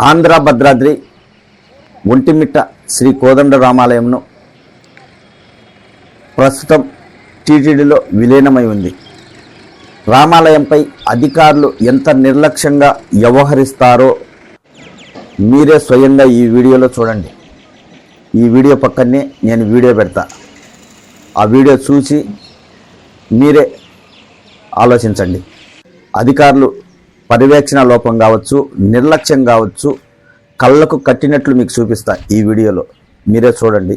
ఆంధ్ర భద్రాద్రి ఒంటిమిట్ట శ్రీ కోదండ రామాలయంను ప్రస్తుతం టీటీడీలో విలీనమై ఉంది. రామాలయంపై అధికారులు ఎంత నిర్లక్ష్యంగా వ్యవహరిస్తారో మీరే స్వయంగా ఈ వీడియోలో చూడండి. ఈ వీడియో పక్కనే నేను వీడియో పెడతా. ఆ వీడియో చూసి మీరే ఆలోచించండి. అధికారులు పర్యవేక్షణ లోపం కావచ్చు నిర్లక్ష్యం కావచ్చు కళ్ళకు కట్టినట్లు మీకు చూపిస్తా ఈ వీడియోలో. మీరే చూడండి.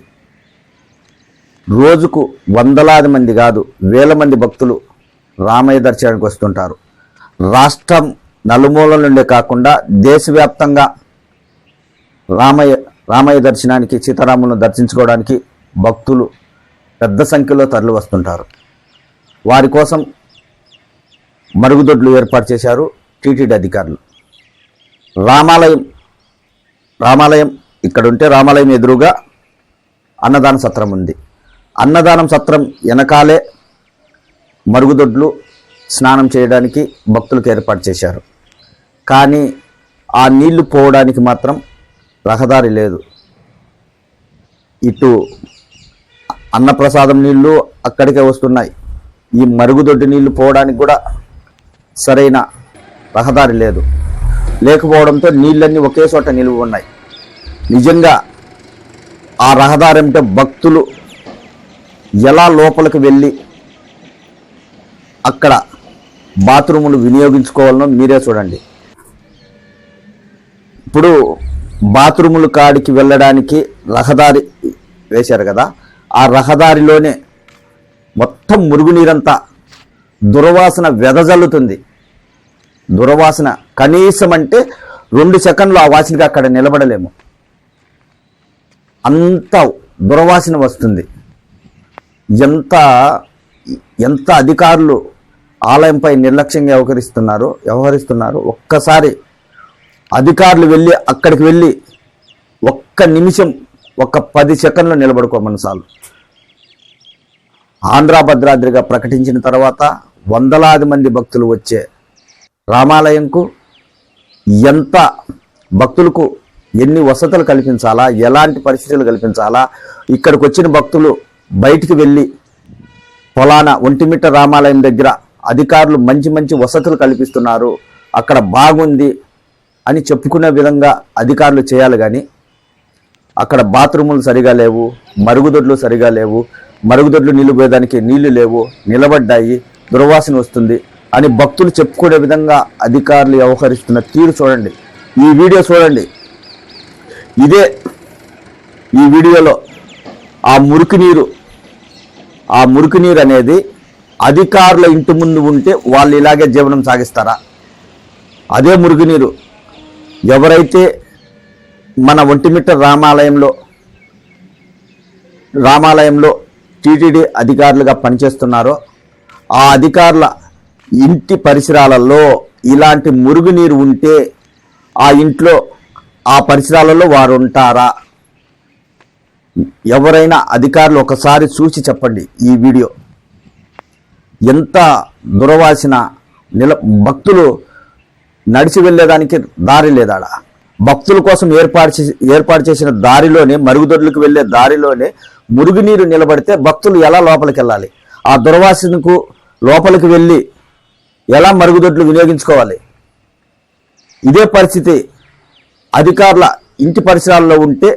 రోజుకు వందలాది మంది కాదు వేల మంది భక్తులు రామయ్య దర్శనానికి వస్తుంటారు. రాష్ట్రం నలుమూలల నుండే కాకుండా దేశవ్యాప్తంగా రామయ్య రామయ్య దర్శనానికి సీతారాములను దర్శించుకోవడానికి భక్తులు పెద్ద సంఖ్యలో తరలి వస్తుంటారు వారి కోసం మరుగుదొడ్లు ఏర్పాటు చేశారు. టీటీడీ అధికారులు. రామాలయం రామాలయం ఇక్కడ ఉంటే రామాలయం ఎదురుగా అన్నదాన సత్రం ఉంది. అన్నదానం సత్రం వెనకాలే మరుగుదొడ్లు స్నానం చేయడానికి భక్తులకు ఏర్పాటు చేశారు. కానీ ఆ నీళ్ళు పోవడానికి మాత్రం రహదారి లేదు. ఇటు అన్నప్రసాదం నీళ్ళు అక్కడికే వస్తున్నాయి. ఈ మరుగుదొడ్డి నీళ్ళు పోవడానికి కూడా సరైన రహదారి లేదు. లేకపోవడంతో నీళ్ళన్నీ ఒకే చోట నిలువ ఉన్నాయి. నిజంగా ఆ రహదారి అంటే భక్తులు ఎలా లోపలికి వెళ్ళి అక్కడ బాత్రూములు వినియోగించుకోవాలనో మీరే చూడండి. ఇప్పుడు బాత్రూముల కాడికి వెళ్ళడానికి రహదారి వేశారు కదా ఆ రహదారిలోనే మొత్తం మురుగునీరంతా దుర్వాసన వెదజల్లుతుంది. దుర్వాసన కనీసం అంటే రెండు సెకండ్లు ఆ వాసనకి అక్కడ నిలబడలేము. అంత దుర్వాసన వస్తుంది. ఎంత ఎంత అధికారులు ఆలయంపై నిర్లక్ష్యంగా వ్యవహరిస్తున్నారు వ్యవహరిస్తున్నారు ఒక్కసారి అధికారులు వెళ్ళి అక్కడికి వెళ్ళి ఒక్క నిమిషం ఒక పది సెకండ్లు నిలబడుకోమని చాలు. ఆంధ్ర భద్రాద్రిగా ప్రకటించిన తర్వాత వందలాది మంది భక్తులు వచ్చే రామాలయంకు ఎంత భక్తులకు ఎన్ని వసతులు కల్పించాలా ఎలాంటి పరిస్థితులు కల్పించాలా ఇక్కడికి వచ్చిన భక్తులు బయటికి వెళ్ళి పొలాన ఒంటిమిట్ట రామాలయం దగ్గర అధికారులు మంచి మంచి వసతులు కల్పిస్తున్నారు అక్కడ బాగుంది అని చెప్పుకునే విధంగా అధికారులు చేయాలి కానీ అక్కడ బాత్రూములు సరిగా లేవు మరుగుదొడ్లు సరిగా లేవు మరుగుదొడ్లు నిలిపోయేదానికి నీళ్ళు లేవు నిలబడ్డాయి దుర్వాసన వస్తుంది. అని భక్తులు చెప్పుకునే విధంగా అధికారులు వ్యవహరిస్తున్న తీరు చూడండి. ఈ వీడియో చూడండి. ఇదే ఈ వీడియోలో ఆ మురికి నీరు ఆ మురికి నీరు అనేది అధికారుల ఇంటి ముందు ఉంటే వాళ్ళు ఇలాగే జీవనం సాగిస్తారా? అదే మురుగునీరు ఎవరైతే మన ఒంటిమిట్ట రామాలయంలో రామాలయంలో టీటీడీ అధికారులుగా పనిచేస్తున్నారో ఆ అధికారుల ఇంటి పరిసరాలలో ఇలాంటి మురుగునీరు ఉంటే ఆ ఇంట్లో ఆ పరిసరాలలో వారు ఉంటారా ఎవరైనా అధికారులు ఒకసారి చూసి చెప్పండి ఈ వీడియో. ఎంత దురవాసిన నిల భక్తులు నడిచి వెళ్ళేదానికి దారి లేదాడ? భక్తుల కోసం ఏర్పాటు చేసి ఏర్పాటు చేసిన దారిలోనే మరుగుదొడ్లకు వెళ్ళే దారిలోనే మురుగునీరు నిలబడితే భక్తులు ఎలా లోపలికి వెళ్ళాలి ఆ దుర్వాసనకు లోపలికి వెళ్ళి ఎలా మరుగుదొడ్లు వినియోగించుకోవాలి? ఇదే పరిస్థితి అధికారుల ఇంటి పరిసరాల్లో ఉంటే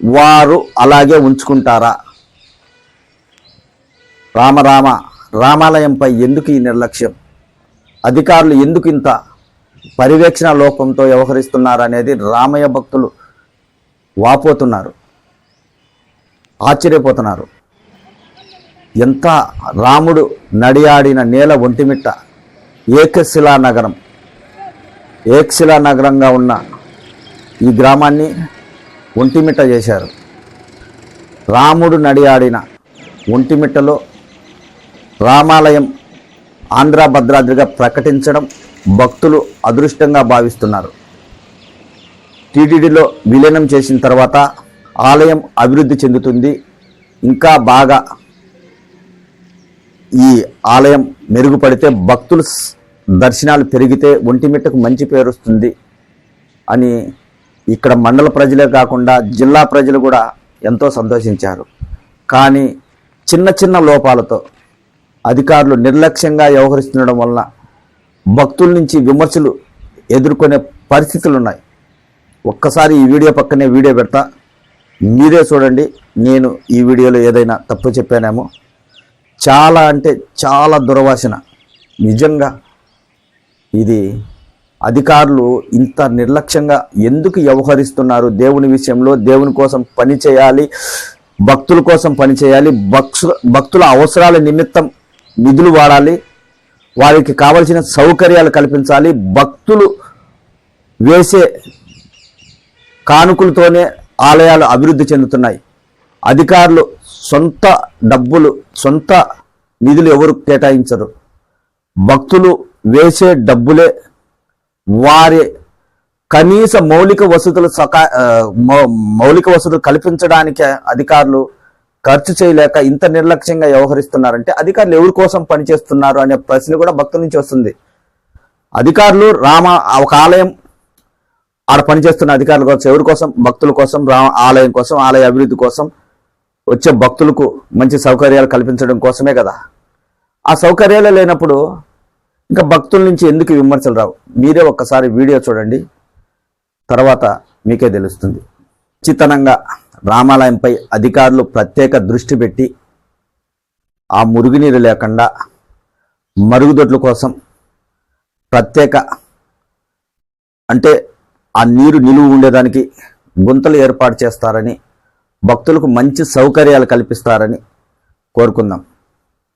వారు అలాగే ఉంచుకుంటారా? రామరామ రామాలయంపై ఎందుకు ఈ నిర్లక్ష్యం? అధికారులు ఎందుకు ఇంత పర్యవేక్షణ లోపంతో వ్యవహరిస్తున్నారు అనేది రామయ్య భక్తులు వాపోతున్నారు ఆశ్చర్యపోతున్నారు. ఎంత రాముడు నడియాడిన నేల ఒంటిమిట్ట ఏకశిలా నగరం. ఏకశిలా నగరంగా ఉన్న ఈ గ్రామాన్ని ఒంటిమిట్ట చేశారు. రాముడు నడియాడిన ఒంటిమిట్టలో రామాలయం ఆంధ్ర భద్రాద్రిగా ప్రకటించడం భక్తులు అదృష్టంగా భావిస్తున్నారు. టీటీడీలో విలీనం చేసిన తర్వాత ఆలయం అభివృద్ధి చెందుతుంది. ఇంకా బాగా ఈ ఆలయం మెరుగుపడితే భక్తులు దర్శనాలు పెరిగితే ఒంటిమిట్టకు మంచి పేరు వస్తుంది అని ఇక్కడ మండల ప్రజలే కాకుండా జిల్లా ప్రజలు కూడా ఎంతో సంతోషించారు. కానీ చిన్న చిన్న లోపాలతో అధికారులు నిర్లక్ష్యంగా వ్యవహరిస్తుండడం వలన భక్తుల నుంచి విమర్శలు ఎదుర్కొనే పరిస్థితులు ఉన్నాయి ఒక్కసారి ఈ వీడియో పక్కనే వీడియో పెడతా. మీరే చూడండి. నేను ఈ వీడియోలో ఏదైనా తప్పు చెప్పానేమో. చాలా అంటే చాలా దురవాసన. నిజంగా ఇది అధికారులు ఇంత నిర్లక్ష్యంగా ఎందుకు వ్యవహరిస్తున్నారు? దేవుని విషయంలో దేవుని కోసం పని చేయాలి భక్తుల కోసం పని చేయాలి భక్తుల అవసరాల నిమిత్తం నిధులు వాడాలి వారికి కావలసిన సౌకర్యాలు కల్పించాలి భక్తులు వేసే కానుకలతోనే ఆలయాలు అభివృద్ధి చెందుతున్నాయి. అధికారులు సొంత డబ్బులు సొంత నిధులు ఎవరు కేటాయించరు? భక్తులు వేసే డబ్బులే వారి కనీస మౌలిక వసతులు సకా మౌ- మౌలిక వసతులు కల్పించడానికి అధికారులు ఖర్చు చేయలేక ఇంత నిర్లక్ష్యంగా వ్యవహరిస్తున్నారంటే అధికారులు ఎవరి కోసం పనిచేస్తున్నారు అనే ప్రశ్న కూడా భక్తుల నుంచి వస్తుంది. అధికారులు రామ ఒక ఆలయం ఆడ పనిచేస్తున్న అధికారుల కోసం ఎవరి కోసం? భక్తుల కోసం రామ ఆలయం కోసం ఆలయ అభివృద్ధి కోసం వచ్చే భక్తులకు మంచి సౌకర్యాలు కల్పించడం కోసమే కదా. ఆ సౌకర్యాలు లేనప్పుడు ఇంకా భక్తుల నుంచి ఎందుకు విమర్శలు రావు? మీరే ఒక్కసారి వీడియో చూడండి. తర్వాత మీకే తెలుస్తుంది. చితనంగా రామాలయంపై అధికారులు ప్రత్యేక దృష్టి పెట్టి ఆ మురుగునీరు లేకుండా మరుగుదొడ్ల కోసం ప్రత్యేక అంటే ఆ నీరు నిలువ ఉండేదానికి గుంతలు ఏర్పాటు చేస్తారని భక్తులకు మంచి సౌకర్యాలు కల్పిస్తారని కోరుకుందాం.